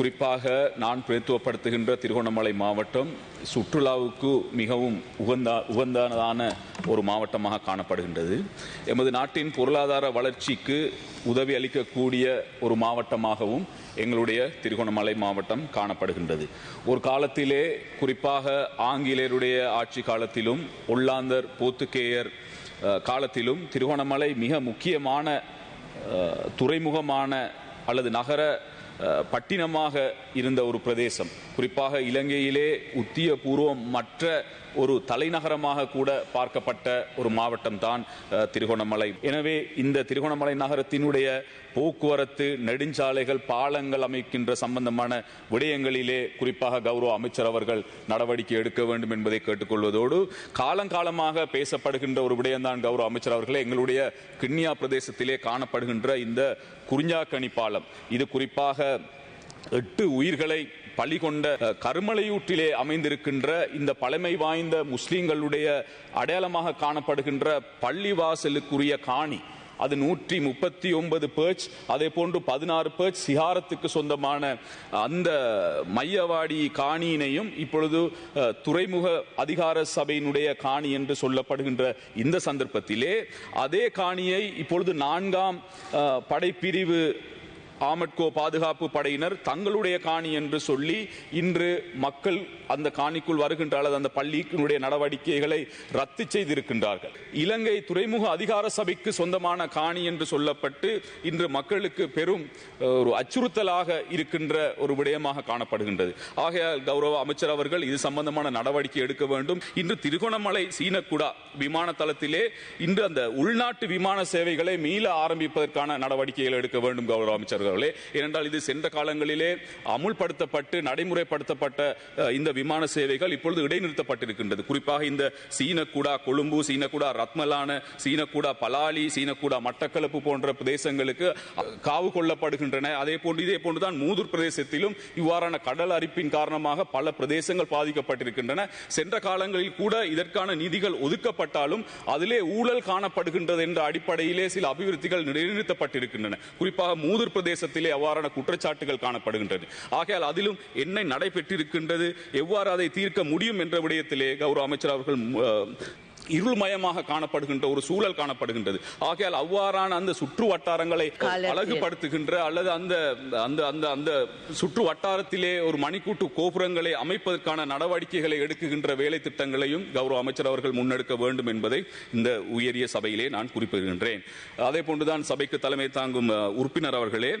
குறிப்பாக நான் பிரதித்துவப்படுத்துகின்ற திருகோணமலை மாவட்டம் சுற்றுலாவுக்கு மிகவும் உகந்த உகந்ததான ஒரு மாவட்டமாக காணப்படுகின்றது. எமது நாட்டின் பொருளாதார வளர்ச்சிக்கு உதவி அளிக்கக்கூடிய ஒரு மாவட்டமாகவும் எங்களுடைய திருகோணமலை மாவட்டம் காணப்படுகின்றது. ஒரு காலத்திலே குறிப்பாக ஆங்கிலேயருடைய ஆட்சி காலத்திலும் ஒல்லாந்தர் போத்துக்கேயர் காலத்திலும் திருகோணமலை மிக முக்கியமான துறைமுகமான அல்லது நகர பட்டினமாக இருந்த ஒரு பிரதேசம். குறிப்பாக இலங்கையிலே உத்தியபூர்வம் மற்ற ஒரு தலைநகரமாக கூட பார்க்கப்பட்ட ஒரு மாவட்டம் தான் திருகோணமலை. எனவே இந்த திருகோணமலை நகரத்தினுடைய போக்குவரத்து நெடுஞ்சாலைகள் பாலங்கள் அமைக்கின்ற சம்பந்தமான விடயங்களிலே குறிப்பாக கௌரவ அமைச்சர் அவர்கள் நடவடிக்கை எடுக்க வேண்டும் என்பதை கேட்டுக்கொள்வதோடு காலங்காலமாக பேசப்படுகின்ற ஒரு விடயம்தான் கௌரவ அமைச்சர் அவர்களே எங்களுடைய கிண்ணியா பிரதேசத்திலே காணப்படுகின்ற இந்த குறிஞ்சாக்கணி பாலம். இது குறிப்பாக எட்டு உயிர்களை பலி கொண்ட கருமலையூற்றிலே அமைந்திருக்கின்ற இந்த பழமை வாய்ந்த முஸ்லீம்களுடைய அடையாளமாக காணப்படுகின்ற பள்ளிவாசலுக்குரிய காணி. அது நூற்றி முப்பத்தி ஒன்பது பேர்ச் அதே போன்று பதினாறு பேர்ச் சிகாரத்துக்கு சொந்தமான அந்த மையவாடி காணியினையும் இப்பொழுது துறைமுக அதிகார சபையினுடைய காணி என்று சொல்லப்படுகின்ற இந்த சந்தர்ப்பத்திலே அதே காணியை இப்பொழுது நான்காம் படைப்பிரிவு ஆமட்கோ பாதுகாப்பு படையினர் தங்களுடைய காணி என்று சொல்லி இன்று மக்கள் அந்த காணிக்குள் வருகின்ற அல்லது அந்த பள்ளியினுடைய நடவடிக்கைகளை ரத்து செய்திருக்கின்றார்கள். இலங்கை துறைமுக அதிகார சபைக்கு சொந்தமான காணி என்று சொல்லப்பட்டு இன்று மக்களுக்கு பெரும் ஒரு அச்சுறுத்தலாக இருக்கின்ற ஒரு விடயமாக காணப்படுகின்றது. ஆகையால் கௌரவ அமைச்சர் அவர்கள் இது சம்பந்தமான நடவடிக்கை எடுக்க வேண்டும். இன்று திருகோணமலை சீனக்குடா விமான தளத்திலே இன்று அந்த உள்நாட்டு விமான சேவைகளை மீள ஆரம்பிப்பதற்கான நடவடிக்கைகள் எடுக்க வேண்டும் கௌரவ அமைச்சர்கள். சகோதரர்களே ஏனென்றால் இது சென்ற காலங்களிலே அமுல்படுத்தப்பட்டு நடைமுறைப்படுத்தப்பட்ட இந்த விமான சேவைகள் இப்பொழுது இடைநிறுத்தப்பட்டிருக்கின்றது. குறிப்பாக இந்த சீனக்குடா கொழும்பு சீனக்குடா ரத்மலான சீனக்குடா பலாலி சீனக்குடா மட்டக்களப்பு போன்ற பிரதேசங்களுக்கு காவு கொள்ளப்படுகின்றன. அதே போன்று இதே போன்றுதான் மூதூர் பிரதேசத்திலும் இவ்வாறான கடல் அரிப்பின் காரணமாக பல பிரதேசங்கள் பாதிக்கப்பட்டிருக்கின்றன. சென்ற காலங்களில் கூட இதற்கான நிதிகள் ஒதுக்கப்பட்டாலும் அதிலே ஊழல் காணப்படுகின்றது என்ற அடிப்படையிலே சில அபிவிருத்திகள் இடைநிறுத்தப்பட்டிருக்கின்றன குறிப்பாக மூதூர் பிரதேச பிரதேசத்திலே அவ்வாறான குற்றச்சாட்டுகள் காணப்படுகின்றது. ஆகையால் அதிலும் என்ன நடைபெற்றிருக்கின்றது எவ்வாறு அதை தீர்க்க முடியும் என்ற விடயத்திலே கௌரவ அமைச்சர் அவர்கள் இருள்மயமாக காணப்படுகின்ற ஒரு சூழல் காணப்படுகின்றது ஆகையால் அவ்வாறான அந்த சுற்று வட்டாரங்களை. அழகுபடுத்துகின்ற அல்லது அந்த அந்த அந்த அந்த சுற்று வட்டாரத்திலே ஒரு மணிக்கூட்டு கோபுரங்களை அமைப்பதற்கான நடவடிக்கைகளை எடுக்குகின்ற வேலை திட்டங்களையும் கௌரவ அமைச்சர் அவர்கள் முன்னெடுக்க வேண்டும் என்பதை இந்த உயரிய சபையிலே நான் குறிப்பிடுகின்றேன் அதே போன்றுதான் சபைக்கு தலைமை தாங்கும் உறுப்பினர் அவர்களே